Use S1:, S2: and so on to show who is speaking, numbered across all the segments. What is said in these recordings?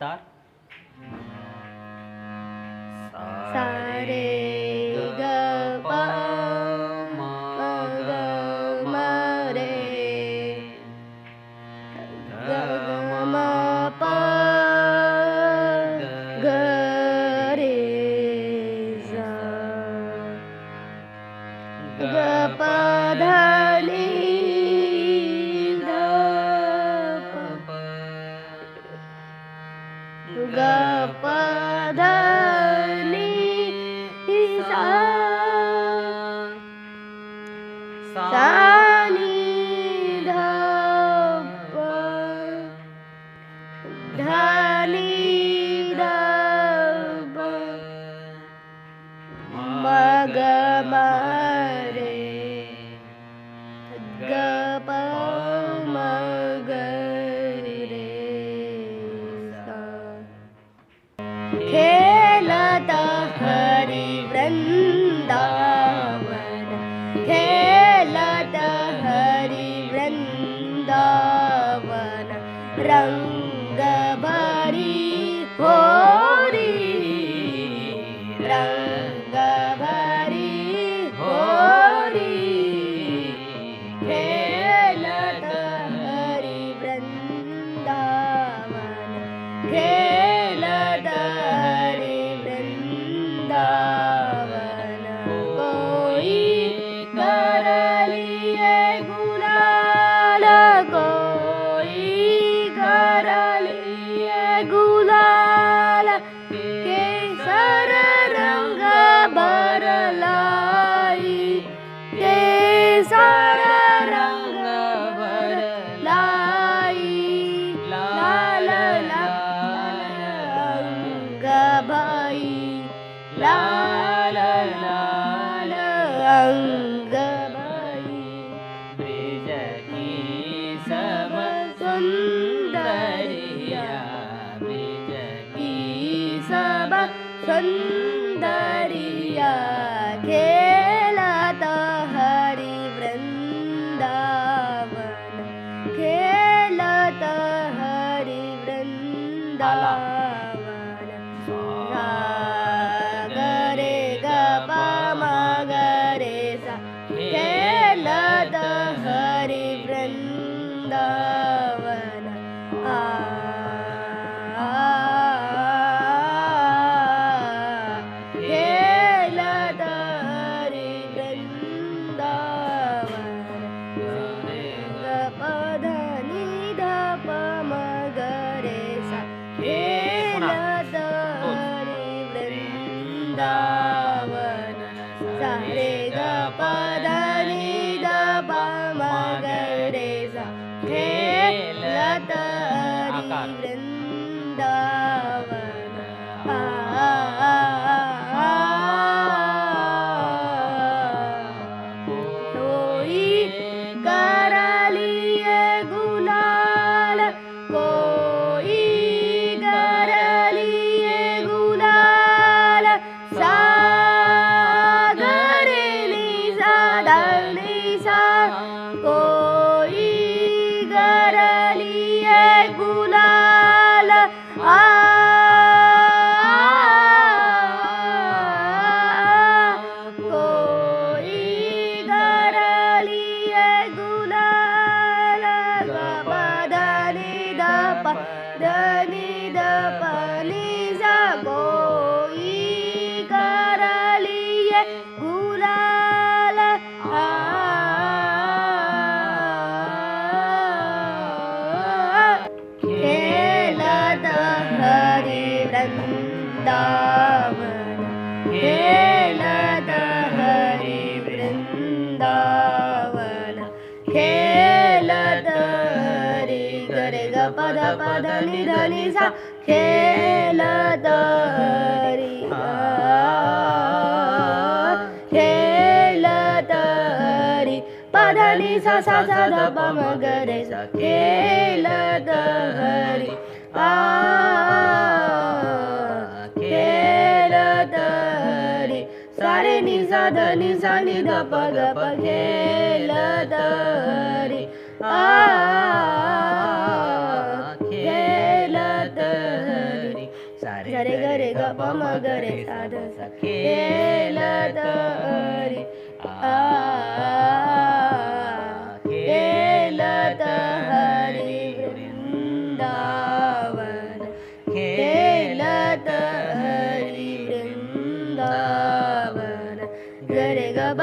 S1: start? Sare ga pa ma ga ma re ga ga ma pa ga re za ga pa dha Gamre गपमगरे खेलता हरि वृन्दावन खेलता हरि वृन्दावन रङ्ग Hey. sun. 嗯 জ্বালিয়ে গুলা वृंदावन खेलत हरी गरे ग पद पद नि ध नि सा खेलत हरी खेलत हरी पद नि सा सा सा ध प म ग रे सा खेलत हरी आ सारे नि सा ध नि सा नि ध प ग प खेलत हरी आ खेलत हरी सारे ग रे ग प म ग रे सा ध सा खेलत हरी आ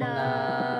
S1: वृंदावन